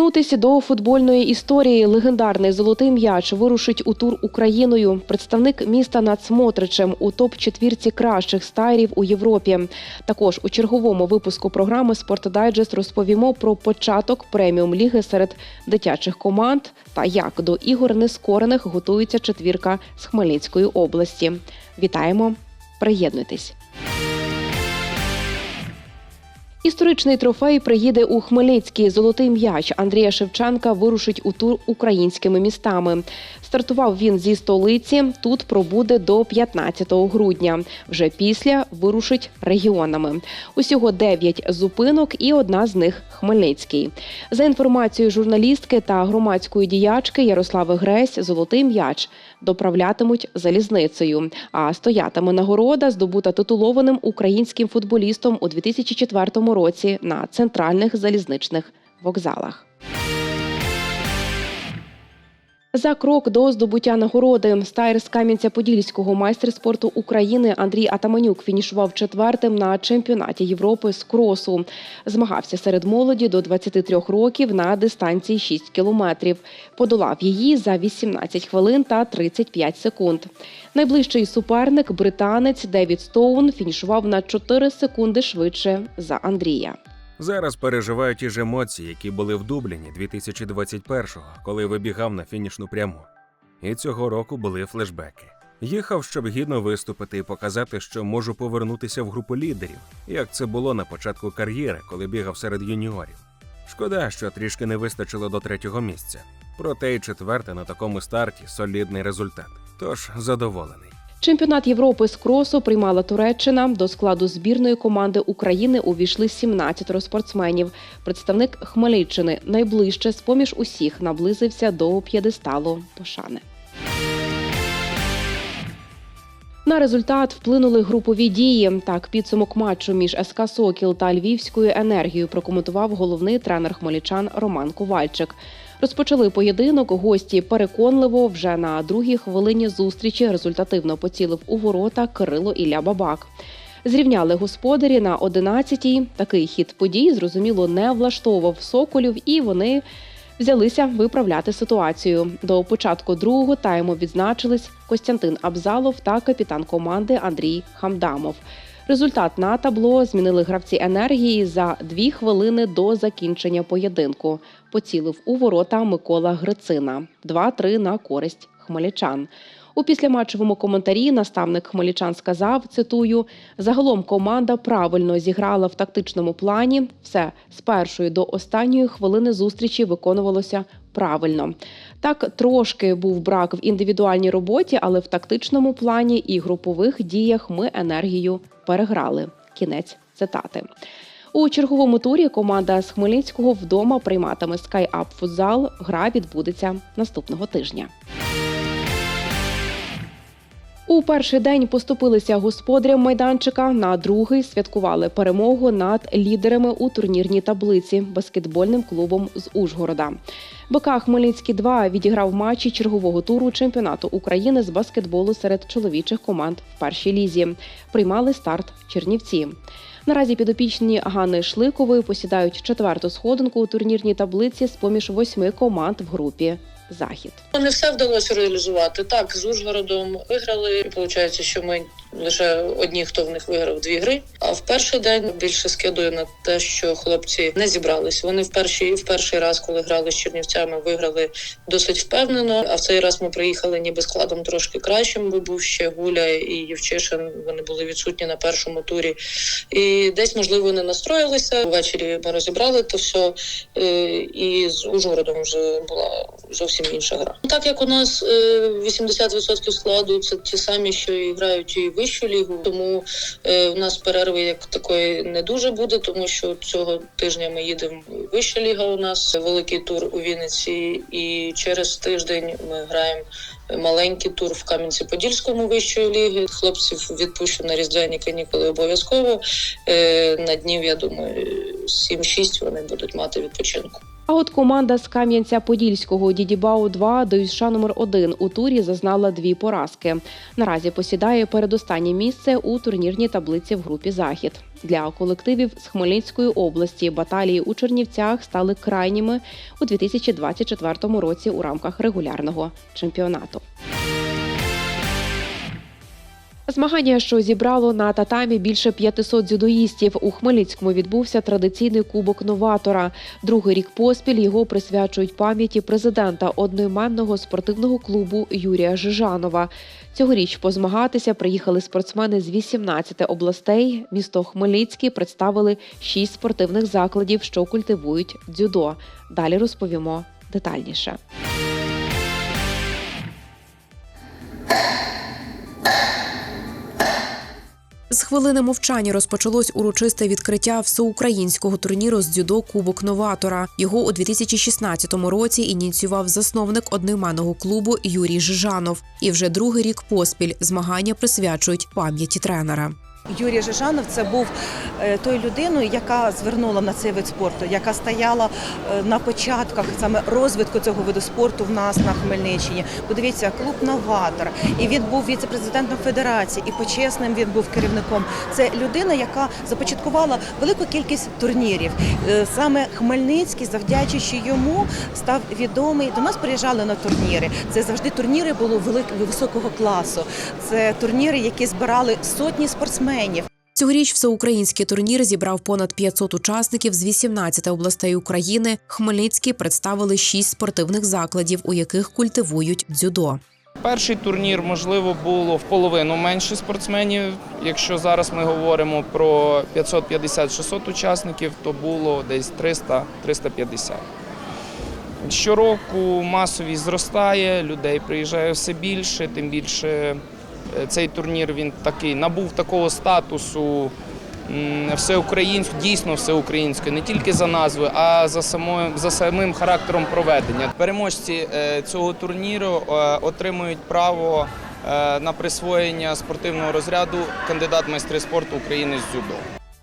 Доторкнутися до футбольної історії легендарний золотий м'яч вирушить у тур Україною. Представник міста над Смотричем у топ четвірці кращих стайрів у Європі. Також у черговому випуску програми «Спортдайджест» розповімо про початок преміум ліги серед дитячих команд та як до ігор нескорених готується четвірка з Хмельницької області. Вітаємо! Приєднуйтесь! Історичний трофей приїде у Хмельницький. Золотий м'яч Андрія Шевченка вирушить у тур українськими містами. Стартував він зі столиці. Тут пробуде до 15 грудня. Вже після вирушить регіонами. Усього 9 зупинок, і одна з них Хмельницький. За інформацією журналістки та громадської діячки Ярослави Гресь, золотий м'яч доправлятимуть залізницею. А стоятиме нагорода, здобута титулованим українським футболістом у 2004 році на центральних залізничних вокзалах. За крок до здобуття нагороди стайр з Кам'янця-Подільського майстер спорту України Андрій Атаманюк фінішував четвертим на чемпіонаті Європи з кросу. Змагався серед молоді до 23 років на дистанції 6 кілометрів. Подолав її за 18 хвилин та 35 секунд. Найближчий суперник, британець Девід Стоун, фінішував на 4 секунди швидше за Андрія. Зараз переживаю ті ж емоції, які були в Дубліні 2021-го, коли вибігав на фінішну пряму. І цього року були флешбеки. Їхав, щоб гідно виступити і показати, що можу повернутися в групу лідерів, як це було на початку кар'єри, коли бігав серед юніорів. Шкода, що трішки не вистачило до третього місця. Проте й четверте на такому старті солідний результат. Тож задоволений. Чемпіонат Європи з кросу приймала Туреччина. До складу збірної команди України увійшли 17 спортсменів. Представник Хмельниччини найближче з поміж усіх наблизився до п'єдесталу пошани. На результат вплинули групові дії. Так, підсумок матчу між СК Сокіл та Львівською енергією прокоментував головний тренер хмельничан Роман Ковальчик. Розпочали поєдинок. Гості переконливо вже на другій хвилині зустрічі результативно поцілив у ворота Кирило Ілля Бабак. Зрівняли господарі на 11-й. Такий хід подій зрозуміло не влаштовував соколів, і вони взялися виправляти ситуацію. До початку другого тайму відзначились Костянтин Абзалов та капітан команди Андрій Хамдамов. Результат на табло змінили гравці енергії за дві хвилини до закінчення поєдинку. Поцілив у ворота Микола Грицина 2-3 на користь хмельничан. У післяматчевому коментарі наставник хмельничан сказав: цитую: загалом команда правильно зіграла в тактичному плані. Все з першої до останньої хвилини зустрічі виконувалося правильно. Так трошки був брак в індивідуальній роботі, але в тактичному плані і групових діях ми енергію переграли. Кінець цитати. У черговому турі команда з Хмельницького вдома прийматиме SkyUp футзал. Гра відбудеться наступного тижня. У перший день поступилися господарям майданчика. На другий святкували перемогу над лідерами у турнірній таблиці баскетбольним клубом з Ужгорода. БК Хмельницький 2 відіграв матчі чергового туру чемпіонату України з баскетболу серед чоловічих команд в першій лізі. Приймали старт Чернівці. Наразі підопічні Ганни Шликової посідають четверту сходинку у турнірній таблиці з поміж восьми команд в групі Захід. Не все вдалося реалізувати. Так, з Ужгородом виграли. Виходить, що ми лише одні, хто в них виграв дві гри. А в перший день більше скидую на те, що хлопці не зібрались. Вони в перший в перший раз, коли грали з Чернівцями, виграли досить впевнено. А в цей раз ми приїхали ніби складом трошки кращим, бо був ще Гуля і Євчишин. Вони були відсутні на першому турі. І десь, можливо, не настроїлися. Ввечері ми розібрали то все, е, і з Ужгородом вже була зовсім інша гра. Так як у нас е, 80% складу це ті самі, що і грають і вищу лігу, тому е, у нас перерви як такої не дуже буде, тому що цього тижня ми їдемо вища ліга. У нас великий тур у Вінниці, і через тиждень ми граємо. Маленький тур в Кам'янці-Подільському вищої ліги. Хлопців відпущу на різдвяні канікули обов'язково. Е, на днів, я думаю, 7-6 вони будуть мати відпочинку. А от команда з Кам'янця-Подільського Дідібау 2 до ЮСШ номер 1 у турі зазнала дві поразки. Наразі посідає передостаннє місце у турнірній таблиці в групі Захід. Для колективів з Хмельницької області баталії у Чернівцях стали крайніми у 2024 році у рамках регулярного чемпіонату. Змагання, що зібрало на татамі більше 500 дзюдоїстів, у Хмельницькому відбувся традиційний кубок новатора. Другий рік поспіль його присвячують пам'яті президента одноіменного спортивного клубу Юрія Жижанова. Цьогоріч позмагатися приїхали спортсмени з 18 областей. Місто Хмельницький представили шість спортивних закладів, що культивують дзюдо. Далі розповімо детальніше. Хвилини мовчання розпочалось урочисте відкриття всеукраїнського турніру з дзюдо Кубок Новатора. Його у 2016 році ініціював засновник одноіменного клубу Юрій Жижанов. І вже другий рік поспіль змагання присвячують пам'яті тренера. Юрій Жижанов це був е, той людиною, яка звернула на цей вид спорту, яка стояла е, на початках саме розвитку цього виду спорту в нас на Хмельниччині. Подивіться, клуб новатор, і він був віце-президентом федерації, і почесним він був керівником. Це людина, яка започаткувала велику кількість турнірів. Е, Саме Хмельницький, завдячуючи йому, став відомий. До нас приїжджали на турніри. Це завжди турніри були великого високого класу. Це турніри, які збирали сотні спортсменів. Цьогоріч всеукраїнський турнір зібрав понад 500 учасників з 18 областей України. Хмельницький представили шість спортивних закладів, у яких культивують дзюдо. Перший турнір, можливо, було в половину менше спортсменів. Якщо зараз ми говоримо про 550-600 учасників, то було десь 300-350. Щороку масовість зростає, людей приїжджає все більше, тим більше цей турнір він такий набув такого статусу м, всеукраїнського, дійсно всеукраїнського, не тільки за назвою, а за самою за самим характером проведення. Переможці е, цього турніру е, отримують право е, на присвоєння спортивного розряду кандидат майстри спорту України з дзюдо.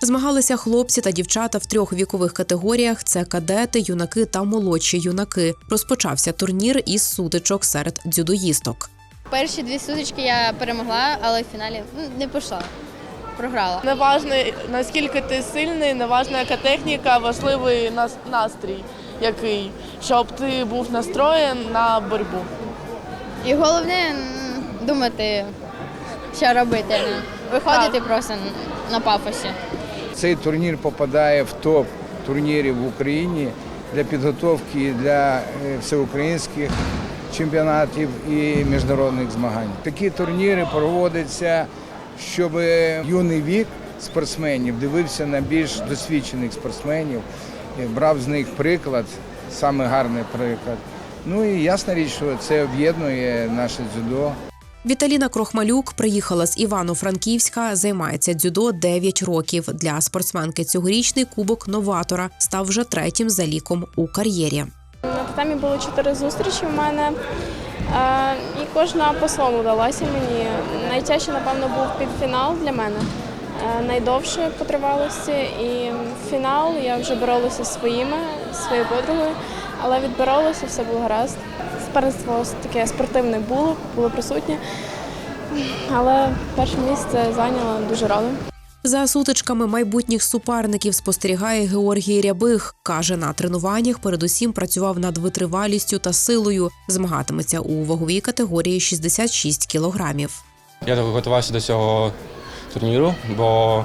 Змагалися хлопці та дівчата в трьох вікових категоріях: це кадети, юнаки та молодші юнаки. Розпочався турнір із сутичок серед дзюдоїсток. Перші дві сутички я перемогла, але в фіналі ну, не пішла. Програла. Неважно наскільки ти сильний, неважно яка техніка, важливий настрій, який, щоб ти був настроєн на боротьбу. І головне думати, що робити. не Виходити просто на пафосі. Цей турнір попадає в топ турнірів в Україні для підготовки для е, всеукраїнських чемпіонатів і міжнародних змагань. Такі турніри проводяться, щоб юний вік спортсменів дивився на більш досвідчених спортсменів, брав з них приклад, саме гарний приклад. Ну і ясна річ, що це об'єднує наше дзюдо. Віталіна Крохмалюк приїхала з Івано-Франківська, займається дзюдо 9 років. Для спортсменки цьогорічний кубок новатора став вже третім за ліком у кар'єрі. Татамі було чотири зустрічі в мене, і кожна по-своєму далася мені. Найтяжче, напевно, був півфінал для мене. Найдовше по тривалості. І фінал я вже боролася зі своїми, своєю подругою, але відборолася, все було гаразд. Суперництво таке спортивне було, було присутнє. Але перше місце зайняла дуже рада. За сутичками майбутніх суперників спостерігає Георгій Рябих. Каже, на тренуваннях передусім працював над витривалістю та силою. Змагатиметься у ваговій категорії 66 кілограмів. Я готувався до цього турніру, бо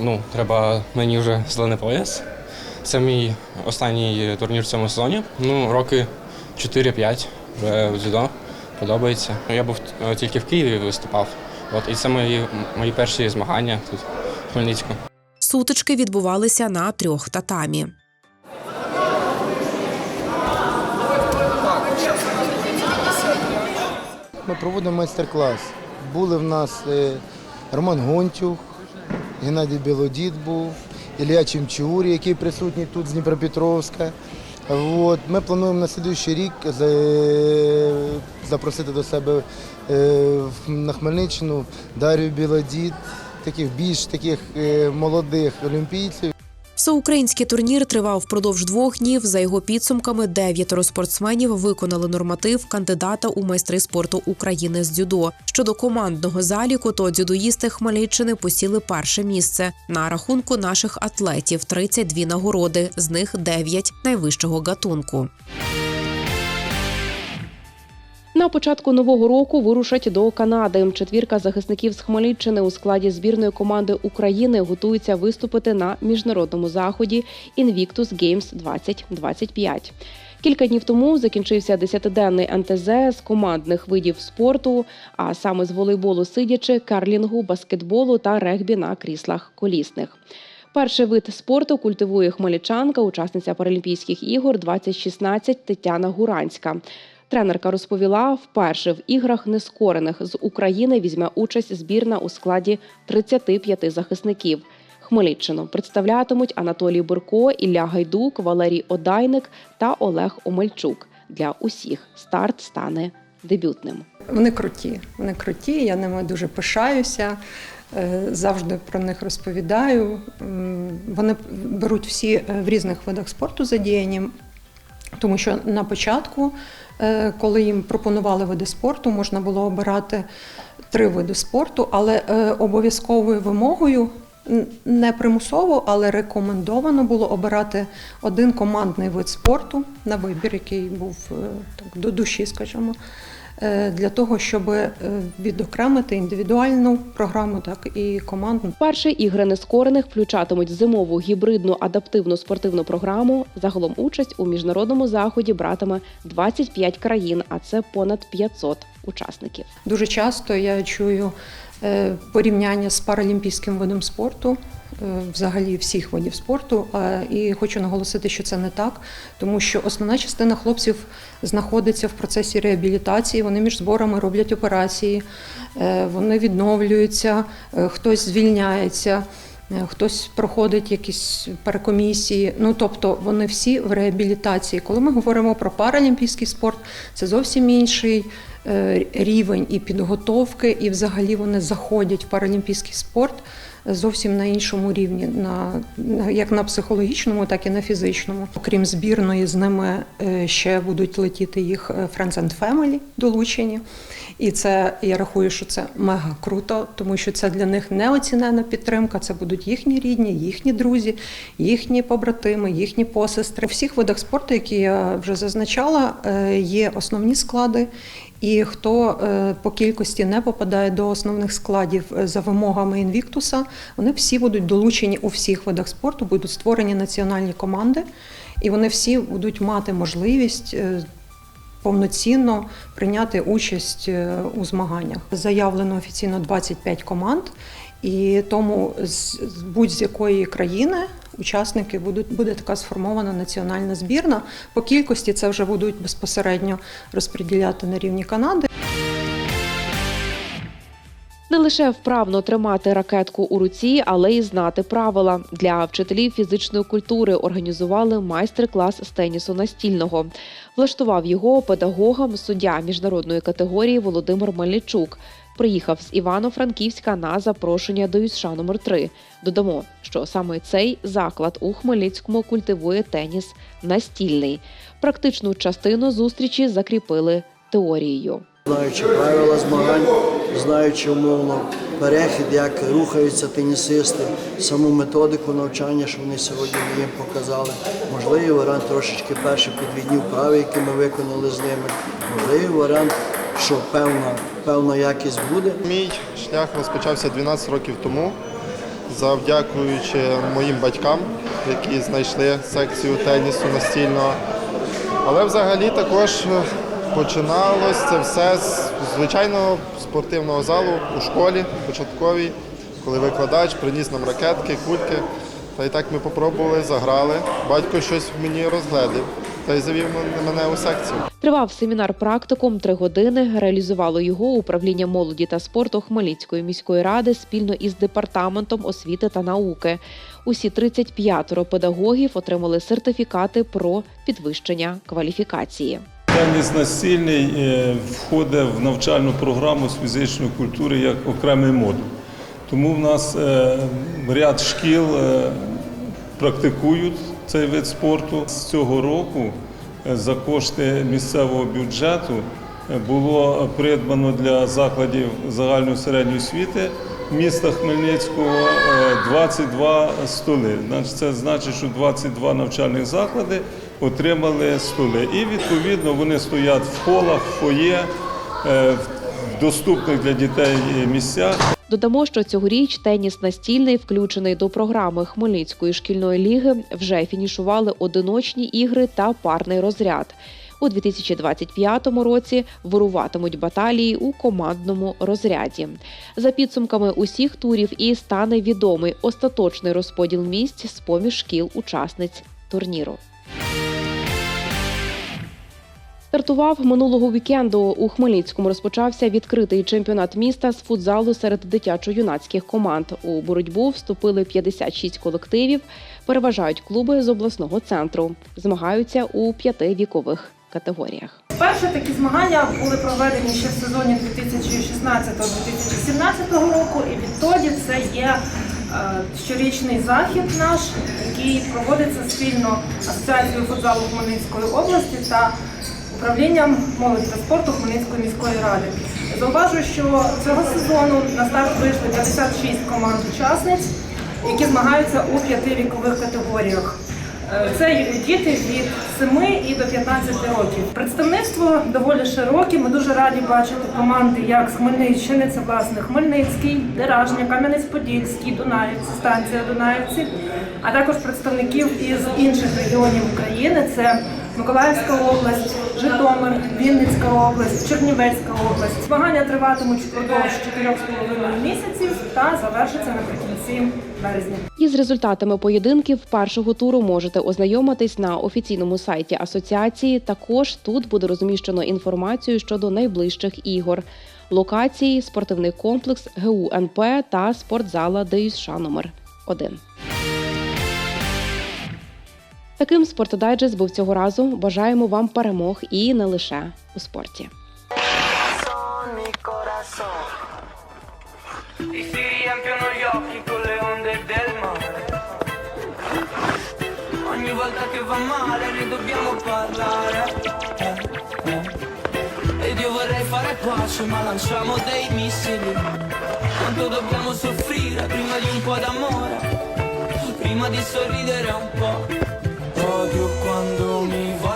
ну, треба мені вже зелений пояс. Це мій останній турнір в цьому сезоні. Ну, роки 4-5 вже в дзюдо. Подобається. Я був тільки в Києві виступав. От, і це мої, мої перші змагання тут в Хмельницьку. Сутички відбувалися на трьох татамі. Ми проводимо майстер-клас. Були в нас е, Роман Гонтюх, Геннадій Білодід був, Ілля Чимчугурі, який присутній тут з Дніпропетровська. От, ми плануємо на слідуючий рік запросити до себе е, на Хмельниччину Дар'ю Білодід, таких більш таких е, молодих олімпійців. Всеукраїнський турнір тривав впродовж двох днів. За його підсумками, дев'ятеро спортсменів виконали норматив кандидата у майстри спорту України з дзюдо. Щодо командного заліку, то дзюдоїсти Хмельниччини посіли перше місце. На рахунку наших атлетів 32 нагороди, з них 9 найвищого гатунку. На початку нового року вирушать до Канади. Четвірка захисників з Хмельниччини у складі збірної команди України готуються виступити на міжнародному заході Invictus Games 2025. Кілька днів тому закінчився десятиденний НТЗ з командних видів спорту, а саме з волейболу сидячи, карлінгу, баскетболу та регбі на кріслах колісних. Перший вид спорту культивує хмельничанка, учасниця Паралімпійських ігор 2016 Тетяна Гуранська. Тренерка розповіла, вперше в іграх нескорених з України візьме участь збірна у складі 35 захисників. Хмельниччину представлятимуть Анатолій Бурко, Ілля Гайдук, Валерій Одайник та Олег Омельчук. Для усіх старт стане дебютним. Вони круті. Вони круті. Я ними дуже пишаюся. е, Завжди про них розповідаю. Вони беруть всі е, в різних видах спорту задіяні, тому що на початку, е, коли їм пропонували види спорту, можна було обирати три види спорту, але е, обов'язковою вимогою. Не примусово, але рекомендовано було обирати один командний вид спорту на вибір, який був е, так до душі, скажімо, для того, щоб е, відокремити індивідуальну програму, так і командну. Перші ігри нескорених включатимуть зимову гібридну адаптивну спортивну програму. Загалом участь у міжнародному заході братиме 25 країн, а це понад 500 учасників. Дуже часто я чую е, порівняння з паралімпійським видом спорту, е, взагалі всіх видів спорту. Е, І хочу наголосити, що це не так, тому що основна частина хлопців знаходиться в процесі реабілітації. Вони між зборами роблять операції, е, вони відновлюються, е, хтось звільняється. е, Хтось проходить якісь перекомісії, ну тобто вони всі в реабілітації. Коли ми говоримо про паралімпійський спорт, це зовсім інший е, рівень і підготовки, і взагалі вони заходять в паралімпійський спорт зовсім на іншому рівні, на, як на психологічному, так і на фізичному. Окрім збірної, з ними е, ще будуть летіти їх е, Friends and Family долучені. І це я рахую, що це мега круто, тому що це для них неоцінена підтримка. Це будуть їхні рідні, їхні друзі, їхні побратими, їхні посестри. У всіх видах спорту, які я вже зазначала, е, є основні склади. І хто е, по кількості не попадає до основних складів е, за вимогами інвіктуса, вони всі будуть долучені у всіх видах спорту, будуть створені національні команди, і вони всі будуть мати можливість е, повноцінно прийняти участь у змаганнях. Заявлено офіційно 25 команд, і тому з з будь-з якої країни учасники будуть буде така сформована національна збірна. По кількості це вже будуть безпосередньо розподіляти на рівні Канади. Не лише вправно тримати ракетку у руці, але й знати правила. Для вчителів фізичної культури організували майстер-клас з тенісу настільного. Влаштував його педагогам суддя міжнародної категорії Володимир Мельничук. Приїхав з Івано-Франківська на запрошення до ЮСШ номер 3 Додамо, що саме цей заклад у Хмельницькому культивує теніс настільний. Практичну частину зустрічі закріпили теорією. Знаючи правила змагань, знаючи умовно перехід, як рухаються тенісисти, саму методику навчання, що вони сьогодні їм показали. Можливий варіант трошечки перші підвідні вправи, які ми виконали з ними. Можливий варіант, що певна, певна якість буде. Мій шлях розпочався 12 років тому, завдякуючи моїм батькам, які знайшли секцію тенісу настільного. Але взагалі також починалось це все з звичайного спортивного залу у школі початковій, коли викладач приніс нам ракетки, кульки. Та й так ми попробували, заграли. Батько щось в мені розглядів та й завів мене у секцію. Тривав семінар практикум три години. Реалізувало його управління молоді та спорту Хмельницької міської ради спільно із департаментом освіти та науки. Усі 35 педагогів отримали сертифікати про підвищення кваліфікації. Теніс настільний е, входить в навчальну програму з фізичної культури як окремий модуль. Тому в нас е, ряд шкіл е, практикують цей вид спорту. З цього року за кошти місцевого бюджету е, було придбано для закладів загальної середньої освіти міста Хмельницького е, 22 столи. Це значить, що 22 навчальних заклади отримали столи. І відповідно вони стоять в холах, в фоє, е, в доступних для дітей місцях. Додамо, що цьогоріч теніс настільний, включений до програми Хмельницької шкільної ліги, вже фінішували одиночні ігри та парний розряд. У 2025 році вируватимуть баталії у командному розряді. За підсумками усіх турів і стане відомий остаточний розподіл місць з поміж шкіл учасниць турніру. Стартував минулого вікенду. У Хмельницькому розпочався відкритий чемпіонат міста з футзалу серед дитячо-юнацьких команд. У боротьбу вступили 56 колективів. Переважають клуби з обласного центру. Змагаються у п'яти вікових категоріях. Перші такі змагання були проведені ще в сезоні 2016-2017 року, і відтоді це є е, щорічний захід наш, який проводиться спільно Асоціацією футзалу Хмельницької області та управлінням молоді та спорту Хмельницької міської ради. Зауважую, що цього сезону на старт вийшли 56 команд учасниць, які змагаються у п'яти вікових категоріях. Е, Це діти від 7 і до 15 років. Представництво доволі широке. Ми дуже раді бачити команди як з Хмельниччини, це власне Хмельницький, Деражня, Кам'янець-Подільський, Дунаївці, станція Дунаївці, а також представників із інших регіонів України. Це Миколаївська область, Житомир, Вінницька область, Чернівецька область. Змагання триватимуть впродовж 4,5 місяців та завершаться наприкінці березня. Із результатами поєдинків першого туру можете ознайомитись на офіційному сайті асоціації. Також тут буде розміщено інформацію щодо найближчих ігор. Локації, спортивний комплекс ГУ НП та спортзала ДЮСШ номер 1 Таким спортдайджест був цього разу. Бажаємо вам перемог і не лише у спорті. E. Eh, eh. Ed io vorrei fare pace ma lanciamo dei missili. Quanto dobbiamo soffrire prima di un po' d'amore? Prima di sorridere un po'. odio quando mi va